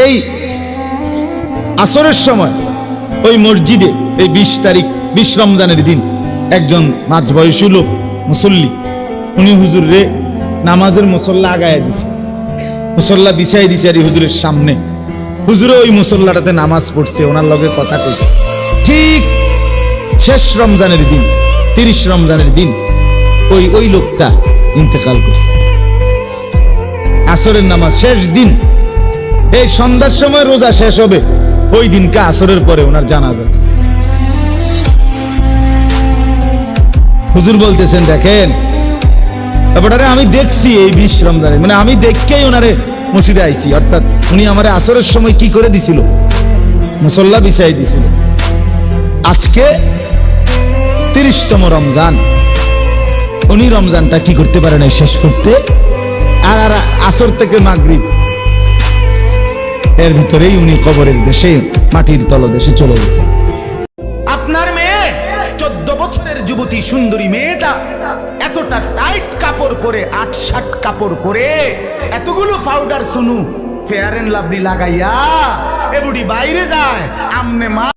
এই আসরের সময়, ওই মসজিদে, এই বিশ তারিখ, বিশ রমজানের দিন, একজন মাঝ বয়সী লোক, মুসল্লি, উনি হুজুর রে নামাজের মুসল্লা আগায় দিছে। মুসল্লা বিছাই দিছে আর হুজুরের সামনে। হুজুরে ওই মুসল্লাটাতে নামাজ পড়ছে, ওনার লগে কথা কইছে। ঠিক শেষ রমজানের দিন, তিরিশ রমজানের দিন, ওই ওই লোকটা ইন্তেকাল করছে। আসরের নামাজ শেষ দিন এই সন্ধ্যার সময় রোজা শেষ হবে। ওই দিনকে আসরের পরে ওনার জানা যাচ্ছে হুজুর বলতেছেন, দেখেন, ব্যাপারটা আমি দেখছি এই বিশ রমজানে। মানে আমি দেখকেই ওনারে মসজিদে আইছি। অর্থাৎ উনি আমারে আসরের সময় কি করে দিছিল? মুসল্লা বিছাই দিছিল। আজকে তিরিশতম রমজান। উনি রমজানটা কি করতে পারে না শেষ করতে। আর আর আসর থেকে মাগরিব। এর ভিতরেই উনি কবরের দেশে, মাটির তলদেশে চলে গেছেন আপনার মেয়ে, চোদ্দ বছরের যুবতী সুন্দরী মেয়েটা, এতটা টাইট কাপড় পরে আট ষাট কাপড় পরে, এতগুলো powder Suno fair and lovely লাগাইয়া এবুডি বাইরে যায়, আমনে মা